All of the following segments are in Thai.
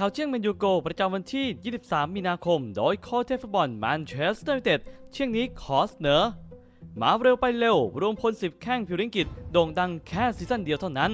ข่าวเที่ยงแมนยูโกประจำวันที่ 23 มีนาคม โดยโค้ชเทฟุตบอลแมนเชสเตอร์ยูไนเต็ดเที่ยงนี้ขอเสนอมาเร็วไปเร็ว รวมพล10 แข้งผิวริงกิตโด่งดังแค่ซีซั่นเดียวเท่านั้น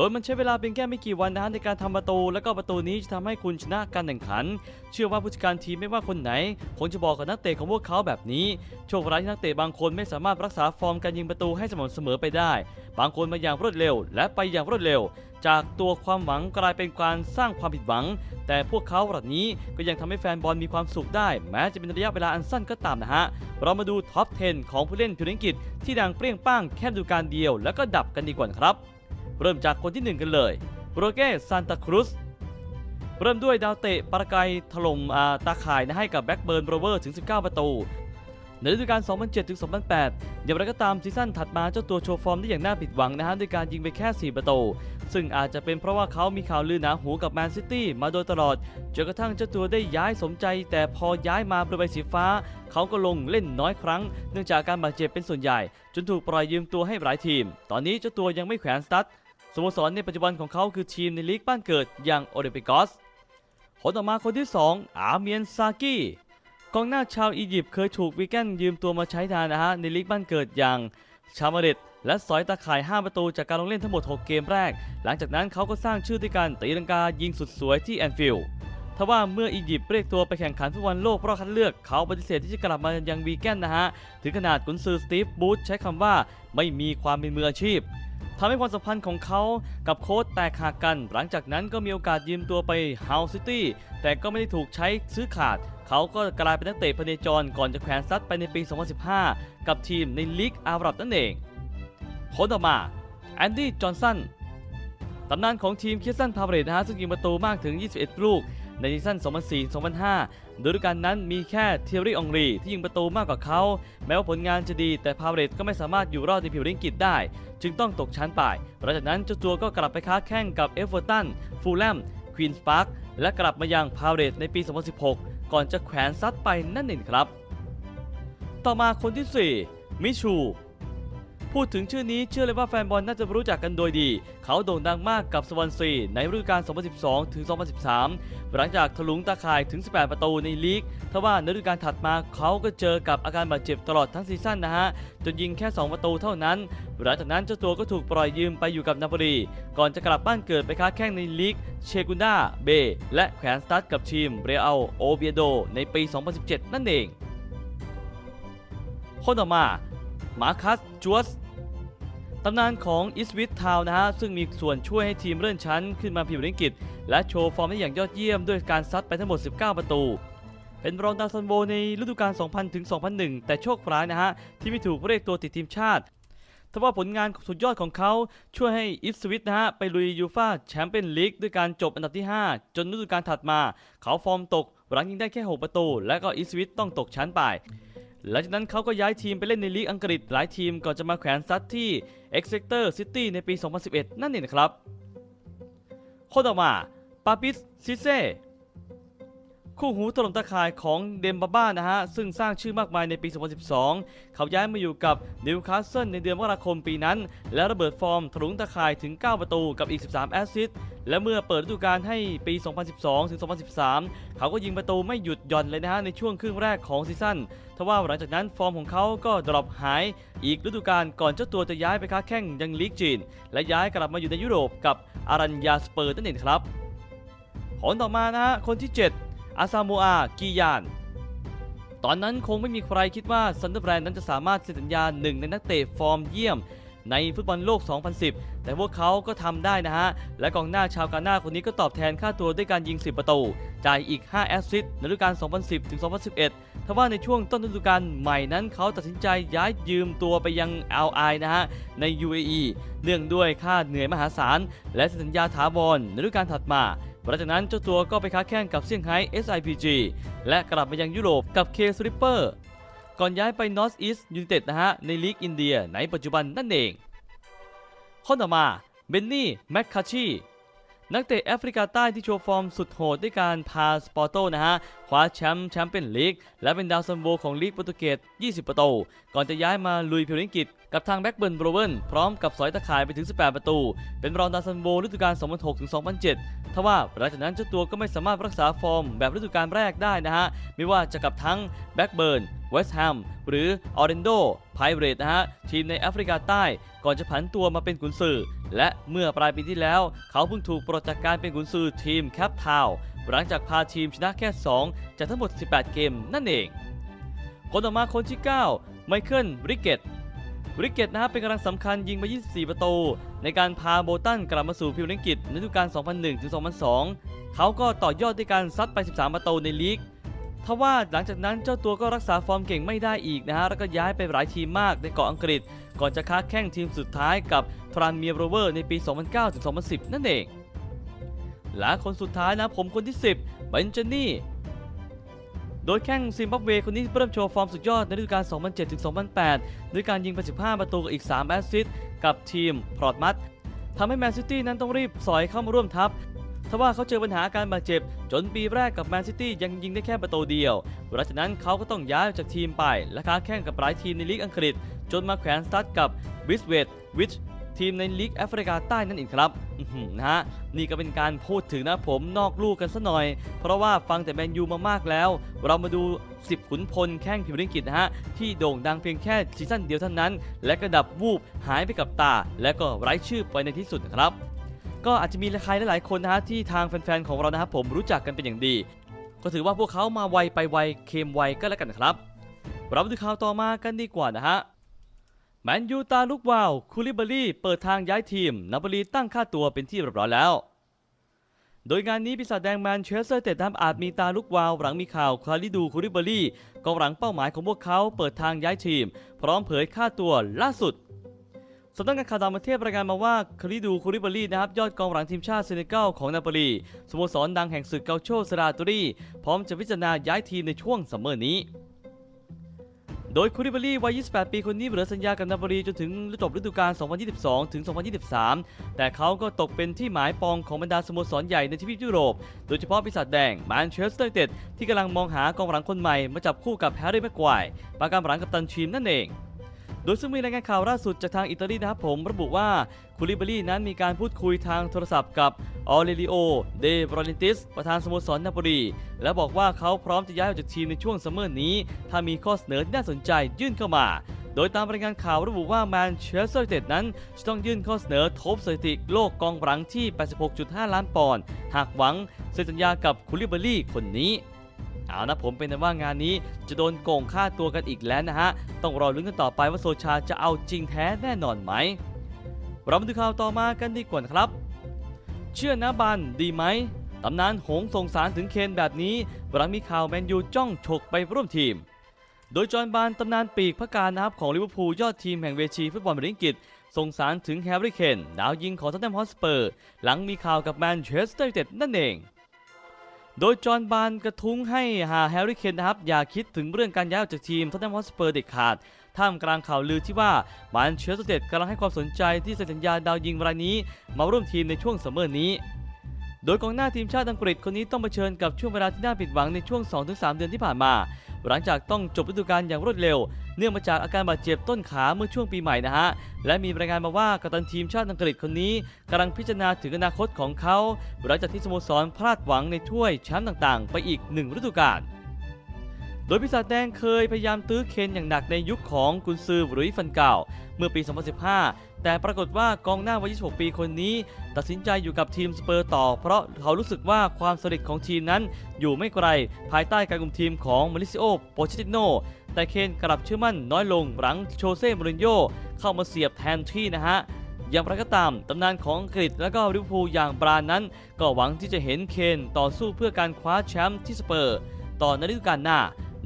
โดยมันใช้เวลาเพียงแค่ไม่กี่วันนะฮะในการทำประตู แล้วก็ประตูนี้จะทำให้คุณชนะการแข่งขัน เชื่อว่าผู้จัดการทีมไม่ว่าคนไหนคงจะบอกกับนักเตะของพวกเขาแบบนี้ โชคร้ายที่นักเตะบางคนไม่สามารถรักษาฟอร์มการยิงประตูให้สม่ำเสมอไปได้ บางคนมาอย่างรวดเร็ว และไปอย่างรวดเร็ว จากตัวความหวังกลายเป็นการสร้างความผิดหวัง แต่พวกเขาเหล่านี้ก็ยังทำให้แฟนบอลมีความสุขได้ แม้จะเป็นระยะเวลาอันสั้นก็ตามนะฮะ เรามาดูท็อป 10 ของผู้เล่นผิวอังกฤษที่ดังเปรี้ยงป้างแค่ดูกาลเดียว แล้วก็ดับกันดีกว่าครับ เริ่มจากคนที่ 1 กันเลยโรเก้ซานตาครุสเริ่มด้วยดาวเตะปาราไกยถล่มตาข่ายนะให้กับแบ็กเบิร์นโรเวอร์ถึง 19 ประตู ในฤดูกาล 2007 ถึง 2008 อย่างไรก็ตามซีซั่นถัดมาเจ้าตัวโชว์ฟอร์มได้อย่างน่าผิดหวังนะฮะด้วยการยิงไปแค่ 4 ประตู ซึ่งอาจจะเป็นเพราะว่าเขามีข่าวลือหนาหูกับแมนซิตี้มาโดยตลอด จนกระทั่งเจ้าตัวได้ย้ายสมใจ แต่พอย้ายมาบริเวณสีฟ้า เขาก็ลงเล่นน้อยครั้ง เนื่องจากการบาดเจ็บเป็นส่วนใหญ่ จนถูกปล่อยยืมตัวให้หลายทีม ตอนนี้เจ้าตัวยังไม่แขวนสตั๊ด โมสรในปัจจุบันของเขาคือทีมในลีกบ้านเกิดอย่างโอเดปิกอสคนต่อมาคนที่ 2 อาเมียนซากิกองหน้าชาวอียิปต์เคยถูกวีแกนยืมตัวมาใช้ทานนะฮะในลีกบ้านเกิดอย่างชามาเดตและสอยตาข่าย 5 ประตูจากการลงเล่นทั้งหมด 6 เกมแรก หลังจากนั้นเขาก็สร้างชื่อด้วยการตีลังกายิงสุดสวยที่แอนฟิลด์ทว่าเมื่ออียิปต์เรียกตัวไปแข่งขันฟุตบอลโลกรอบคัดเลือก เขาปฏิเสธที่จะกลับมายังวีแกนนะฮะ ถึงขนาดกุนซือสตีฟบูธใช้คำว่าไม่มีความเป็นมืออาชีพ ทำให้ความสัมพันธ์ของเขากับโค้ชแตกหักกัน หลังจากนั้นก็มีโอกาสยืมตัวไปเฮาซิตี้แต่ก็ไม่ได้ถูกใช้ซื้อขาด เขาก็กลายเป็นนักเตะพเนจรก่อนจะแขวนซัดไปในปี 2015 กับทีมในลีกอาหรับนั่นเองคนต่อมาแอนดี้จอห์นสันตำนานของทีมคิสตันพาเรตนะฮะซึ่งยิงประตูมากถึง 21 ลูก ในซีซั่น 2004-2005 โดยฤดูกาลนั้นมีแค่เทียรี่องรีที่ยิงประตูมากกว่าเขา แม้ว่าผลงานจะดีแต่พาเรตก็ไม่สามารถอยู่รอดในผิวริงกิตได้ จึงต้องตกชั้นไปหลังจากนั้นเจ้าตัวก็กลับไปค้าแข่งกับเอฟเวอร์ตัน ฟูลแลม ควีนส์พาร์ค และกลับมายังพาเรตในปี 2016 ก่อนจะแขวนซัดไปนั่นเองครับ ต่อมาคนที่ 4 มิชู พูดถึงชื่อนี้เชื่อเลยว่าแฟนบอลน่าจะรู้จักกันโดยดี เขาโด่งดังมากกับสวอนซีในฤดูกาล 2012 ถึง 2013 หลังจากถลุงตาข่ายถึง 18 ประตูในลีกทว่าในฤดูกาลถัดมาเขาก็เจอกับอาการบาดเจ็บตลอดทั้งซีซั่นนะฮะ จนยิงแค่ 2 ประตูเท่านั้น หลังจากนั้นเจ้าตัวก็ถูกปล่อยยืมไปอยู่กับนาโปลีก่อนจะกลับบ้านเกิดไปค้าแข้งในลีกเชกุนดาเบ และแขวนสตัดกับทีมเรอัลโอเบียโดในปี 2017 นั่นเองคนต่อมา มาคัสจวสตำนานของอิสวิตทาวนะฮะ ซึ่งมีส่วนช่วยให้ทีมเลื่อนชั้นขึ้นมาพรีเมียร์ลีกอังกฤษ และโชว์ฟอร์มได้อย่างยอดเยี่ยมด้วยการซัดไปทั้งหมด 19 ประตู เป็นรองดาวซันโวในฤดูกาล 2000 ถึง 2001 แต่โชคร้ายนะฮะ ที่ไม่ถูกเรียกตัวติดทีมชาติทว่าผลงานสุดยอดของเขาช่วยให้อิสวิตนะฮะ ไปลุยยูฟาแชมเปี้ยนลีกด้วยการจบอันดับที่ 5 จนฤดูกาลถัดมา เขาฟอร์มตก หลังยิงได้แค่ 6 ประตู และก็อิสวิตต้องตกชั้นไป หลังจากนั้นเขาก็ย้ายทีมไปเล่นในลีกอังกฤษหลายทีมก่อนจะมาแขวนซัดที่ Exeter City ในปี 2011 นั่นเองนะครับคนต่อมาปาปิสซิเซ คู่หูถล่มตะข่ายของเดมบาบ้านะฮะ ซึ่งสร้างชื่อมากมายในปี 2012 เขาย้ายมาอยู่กับนิวคาสเซิลในเดือนมกราคมปีนั้น และระเบิดฟอร์มถลุงตะข่ายถึง 9 ประตูกับอีก 13 แอสซิสต์และเมื่อเปิดฤดูกาลให้ปี 2012 ถึง 2013 เขาก็ยิงประตูไม่หยุดหย่อนเลยนะฮะ ในช่วงครึ่งแรกของซีซั่นทว่าหลังจากนั้นฟอร์มของเขาก็ดรอปหายอีกฤดูกาลก่อนเจ้าตัวจะย้ายไปค้าแข่งยังลีกจีน และย้ายกลับมาอยู่ในยุโรปกับอารัญญาสเปอร์นั่นเองครับคนต่อมานะฮะคนที่ 7 อาซามูอากิยาน ตอนนั้นคงไม่มีใครคิดว่าซันเดอร์แบรนด์นั้นจะสามารถเซ็นสัญญาหนึ่งในนักเตะฟอร์มเยี่ยมในฟุตบอลโลก 2010 แต่พวกเขาก็ทำได้นะฮะ และกองหน้าชาวกาหน้าคนนี้ก็ตอบแทนค่าตัวด้วยการยิง 10 ประตู จ่ายอีก 5 แอสซิสต์ในฤดูกาล 2010 ถึง 2011 ทว่าในช่วงต้นฤดูกาลใหม่นั้นเขาตัดสินใจย้ายยืมตัวไปยัง LI นะฮะ ใน UAE เนื่องด้วยค่าเหนื่อยมหาศาล และสัญญาถาวรในฤดูกาลถัดมา หลังจากนั้นเจ้าตัวก็ไปค้าแข่งกับเซี่ยงไฮ้ SIPG และกลับมายังยุโรปกับ K Slipper ก่อนย้ายไป North East United นะฮะ ในลีกอินเดียในปัจจุบันนั่นเองคนต่อมาเบนนี่แมคคาชีนักเตะแอฟริกาใต้ที่โชว์ฟอร์มสุดโหดด้วยการพาสปอร์โตนะฮะคว้าแชมป์แชมเปี้ยนลีกและเป็นดาวซันโวของลีกโปรตุเกส 20 ประตู ก่อนจะย้ายมาลุยพรีเมียร์ลีกอังกฤษกับทางแบ็กเบิร์นโบรเวนพร้อมกับสอยตะข่ายไปถึง 18 ประตู เป็นรองดาวซันโวฤดูกาล 2006-2007 ทว่าหลังจากนั้นเจ้าตัวก็ไม่สามารถรักษาฟอร์มแบบฤดูกาลแรกได้นะฮะ ไม่ว่าจะกับทั้งแบ็กเบิร์นเวสต์แฮมหรือออเรนโดไพเรตนะฮะ ทีมในแอฟริกาใต้ ก่อนจะผันตัวมาเป็นกุนซือและเมื่อปลายปีที่แล้ว เขาเพิ่งถูกปลดจากการเป็นกุนซือทีมแคปทาวน์หลังจากพาทีมชนะแค่ 2 จากทั้งหมด 18 เกมนั่นเองคนต่อมาคนที่ 9 ไมเคิลริกเกต ริกเกตนะฮะเป็นกำลังสำคัญยิงมา 24 ประตู ในการพาโบตันกลับมาสู่พรีเมียร์ลีกอังกฤษในฤดูกาล 2001ถึง2002 เขาก็ต่อยอดด้วยการซัดไป 13 ประตูในลีกทว่าหลังจากนั้นเจ้าตัวก็รักษาฟอร์มเก่งไม่ได้อีกนะฮะ แล้วก็ย้ายไปหลายทีมมากในเกาะอังกฤษ ก่อนจะค้าแข่งทีมสุดท้ายกับทรานเมียโรเวอร์ในปี 2009ถึง2010 นั่นเอง และคนสุดท้ายนะผมคนที่ 10เบนจานี่ โดยแข้งซิมบับเวคนนี้เริ่มโชว์ฟอร์มสุดยอดในฤดูกาล 2007-2008 ด้วยการยิงไป 15 ประตูกับอีก 3 แอสซิสต์กับทีมพรอตมัตทำให้แมนซิตี้นั้นต้องรีบสอยเข้ามาร่วมทัพทว่าเขาเจอปัญหาการบาดเจ็บ จนปีแรกกับแมนซิตี้ยังยิงได้แค่ประตูเดียวหลังจากนั้นเขาก็ต้องย้ายจากทีมไป และค้าแข่งกับหลายทีมในลีกอังกฤษ จนมาแขวนสตัดกับบิสเวตวิช ทีมในลีกแอฟริกาใต้นั่นเองครับนะฮะนี่ก็เป็นการพูดถึงนะผมนอกลูกกันซะหน่อย เพราะว่าฟังแต่แมนยูมามากแล้ว เรามาดู 10 ขุนพลแข้งพิมพ์ลิงกิตนะฮะ ที่โด่งดังเพียงแค่ซีซั่นเดียวเท่านั้น และกระดับวูบหายไปกับตา และก็ไร้ชื่อไปในที่สุดนะครับ ก็อาจจะมีใครหลายๆคนนะฮะที่ทางแฟนๆของเรานะครับผมรู้จักกันเป็นอย่างดี ก็ถือว่าพวกเขามาไวไปไวเค็มไวก็แล้วกันครับเรามาดูข่าวต่อมากันดีกว่านะฮะ แมนยูตาลุกวาว คูลิบารีเปิดทางย้ายทีม นาโปลีตั้งค่าตัวเป็นที่เรียบร้อยแล้ว โดยงานนี้ปีศาจแดงแมนเชสเตอร์เต็ดทำอาจมีตาลุกวาว หลังมีข่าวคาริดูคูลิบารีกองหลังเป้าหมายของพวกเขาเปิดทางย้ายทีม พร้อมเผยค่าตัวล่าสุดสำนักงานข่าวต่างประเทศรายงานมาว่าคาริดูคูริบารีนะครับยอดกองหลังทีมชาติเซเนกัลของนาโปลีสโมสรดังแห่งศึกเกาโชสราตอรีพร้อมจะพิจารณาย้ายทีมในช่วงซัมเมอร์นี้ โดยคูริบารีวัย 28 ปีคนนี้เหลือสัญญากับนาบรีจนถึงจบฤดูกาล 2022 ถึง 2023 แต่เขาก็ตกเป็นที่หมายปองของบรรดาสโมสรใหญ่ในทวีปยุโรป โดยเฉพาะปีศาจแดงแมนเชสเตอร์ยูไนเต็ดที่กำลังมองหากองหลังคนใหม่มาจับคู่กับแฮร์รี่แม็กควายปากการหลังกับตันชีมนั่นเอง โดยซึ่งมีรายงานข่าวล่าสุดจากทางอิตาลีนะครับผมระบุว่าคูลิบารีนั้นมีการพูดคุยทางโทรศัพท์กับออเรลิโอ เดบรอนิติส ประธานสโมสรนาโปลีและบอกว่าเขาพร้อมจะย้ายออกจากทีมในช่วงซัมเมอร์นี้ ถ้ามีข้อเสนอที่น่าสนใจยื่นเข้ามาโดยตามรายงานข่าวระบุว่าแมนเชสเตอร์ยูไนเต็ดนั้น จะต้องยื่นข้อเสนอทบสถิติโลกกองหลังที่ 86.5 ล้านปอนด์หากหวังเซ็นสัญญากับคูลิบารีคนนี้ เอานะผมเป็นว่างานนี้จะโดนโกงค่าตัวกันอีกแล้วนะฮะ ต้องรอลุ้นกันต่อไปว่าโซชาจะเอาจริงแท้แน่นอนไหม เรามาดูข่าวต่อมากันดีกว่านครับ เชื่อนะบันดีไหมตำนานหงส์ส่งสารถึงเคนแบบนี้หลังมีข่าวแมนยูจ้องฉกไปร่วมทีม โดยจอห์นบานตำนานปีกพระการนะครับของลิเวอร์พูลยอดทีมแห่งเวทีฟุตบอลบริงกิตส่งสารถึงแฮร์รี่เคนดาวยิงของท็อตแนมฮอสเปอร์ หลังมีข่าวกับแมนเชสเตอร์ยูไนเต็ดนั่นเอง โดยจอห์นบานกระทุ้งให้หาแฮร์รี่เคนนะครับ อย่าคิดถึงเรื่องการย้ายออกจากทีมท็อตแนมฮอสเปอร์เด็ดขาด ท่ามกลางข่าวลือที่ว่าแมนเชสเตอร์เต็ดกำลังให้ความสนใจที่เซ็นสัญญาดาวยิงรายนี้ มาร่วมทีมในช่วงซัมเมอร์นี้ โดยกองหน้าทีมชาติอังกฤษคนนี้ต้องเผชิญกับช่วงเวลาที่น่าผิดหวังในช่วง 2-3 เดือนที่ผ่านมา หลังจากต้องจบฤดูกาลอย่างรวดเร็ว เนื่องมาจากอาการบาดเจ็บต้นขาเมื่อช่วงปีใหม่นะฮะ และมีรายงานมาว่ากัปตันทีมชาติอังกฤษคนนี้กำลังพิจารณาถึงอนาคตของเขาหลังจากที่สโมสรพลาดหวังในถ้วยแชมป์ต่างๆ ไปอีกหนึ่งฤดูกาล โดยปีศาจแดงเคยพยายามตื้อเคนอย่างหนักในยุคของกุนซือหรุยฟันเก่า เมื่อปี 2015 แต่ปรากฏว่ากองหน้าวัย 26 ปีคนนี้ ตัดสินใจอยู่กับทีมสเปอร์ต่อ เพราะเขารู้สึกว่าความสนิทของทีมนั้นอยู่ไม่ไกล ภายใต้การคุมทีมของมาริซิโอโปเชติโนแต่เคนกลับเชื่อมั่นน้อยลงหลังโชเซ่มูรินโญ่เข้ามาเสียบแทนที่นะฮะอย่างไรก็ตาม ตำนานของอังกฤษและก็ลิเวอร์พูลอย่างบรานนั้น ก็หวังที่จะเห็นเคนต่อสู้เพื่อการคว้าแชมป์ที่สเปอร์ ต่อในฤดูกาลหน้า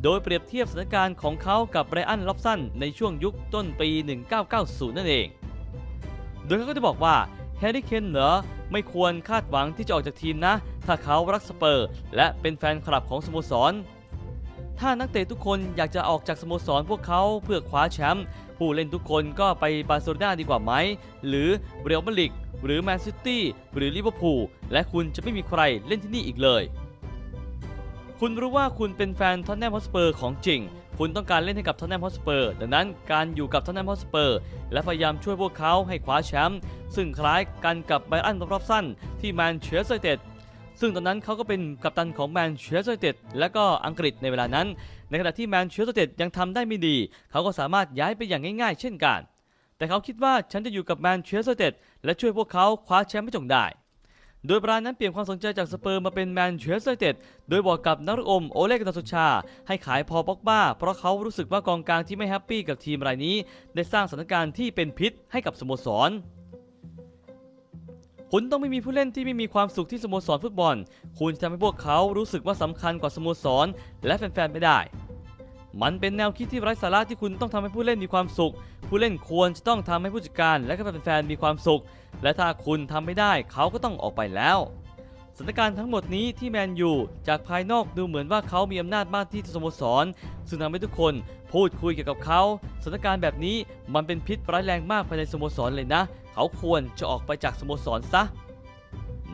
โดยเปรียบเทียบสถานการณ์ของเขากับไบรอันล็อบสันในช่วงยุคต้นปี 1990 นั่นเอง โดยเขาก็จะบอกว่าแฮร์รี่เคนเหรอไม่ควรคาดหวังที่จะออกจากทีมนะ ถ้าเขารักสเปอร์ และเป็นแฟนคลับของสโมสร ถ้านักเตะทุกคนอยากจะออกจากสโมสรพวกเขาเพื่อคว้าแชมป์ผู้เล่นทุกคนก็ไปบาร์เซโลนาดีกว่าไหม หรือเรอัลมาดริดหรือแมนซิตี้หรือลิเวอร์พูลและคุณจะไม่มีใครเล่นที่นี่อีกเลย คุณรู้ว่าคุณเป็นแฟนทอนแนมฮอสเปอร์ของจริง คุณต้องการเล่นให้กับทอนแนมฮอสเปอร์ดังนั้นการอยู่กับทอนแนมฮอสเปอร์และพยายามช่วยพวกเขาให้คว้าแชมป์ซึ่งคล้ายกันกับไบรอันรอบสั้นที่แมนเชสเตอร์ยูไนเต็ดซึ่งตอนนั้นเขาก็เป็นกัปตันของแมนเชสเตอร์ยูไนเต็ดและก็อังกฤษในเวลานั้น ในขณะที่แมนเชสเตอร์ยูไนเต็ดยังทำได้ไม่ดี เขาก็สามารถย้ายไปอย่างง่ายๆ เช่นกัน แต่เขาคิดว่าฉันจะอยู่กับแมนเชสเตอร์ยูไนเต็ดและช่วยพวกเขาคว้าแชมป์ให้จงได้ โดยบรานนั้นเปลี่ยนความสนใจจากสเปอร์มาเป็นแมนเชสเตอร์ยูไนเต็ดโดยบอกกับนักอมโอเล็กนาโซชา ให้ขายพอป็อกบ้า เพราะเขารู้สึกว่ากองกลางที่ไม่แฮปปี้กับทีมรายนี้ ได้สร้างสถานการณ์ที่เป็นพิษให้กับสโมสรคุณต้องไม่มีผู้เล่นที่ไม่มีความสุขที่สโมสรฟุตบอล คุณจะทำให้พวกเขารู้สึกว่าสำคัญกว่าสโมสร และแฟนๆไม่ได้ มันเป็นแนวคิดที่ไร้สาระที่คุณต้องทำให้ผู้เล่นมีความสุข ผู้เล่นควรจะต้องทำให้ผู้จัดการ และก็แฟนๆมีความสุข และถ้าคุณทำไม่ได้เขาก็ต้องออกไปแล้วสถานการณ์ทั้งหมดนี้ที่แมนยูจากภายนอกดูเหมือนว่าเขามีอำนาจมากที่สโมสร ซึ่งทำให้ทุกคนพูดคุยเกี่ยวกับเขาสถานการณ์แบบนี้มันเป็นพิษร้ายแรงมากภายในสโมสรเลยนะ เขาควรจะออกไปจากสโมสรซะ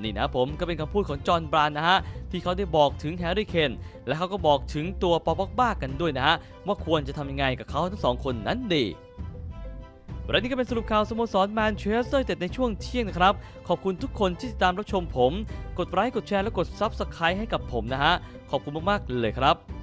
นี่นะผมก็เป็นคำพูดของจอห์นบรานนะฮะที่เขาได้บอกถึงแฮร์รี่เคนและเขาก็บอกถึงตัวปอบ็อกบ้ากันด้วยนะฮะว่าควรจะทำยังไงกับเขาทั้งสองคนนั้นดีและนี่ก็เป็นสรุปข่าวสโมสรแมนเชสเตอร์เต็ดในช่วงเที่ยงนะครับ ขอบคุณทุกคนที่ติดตามรับชมผม กดไลค์กดแชร์และกดซับสไครต์ให้กับผมนะฮะ ขอบคุณมาก ๆ เลยครับ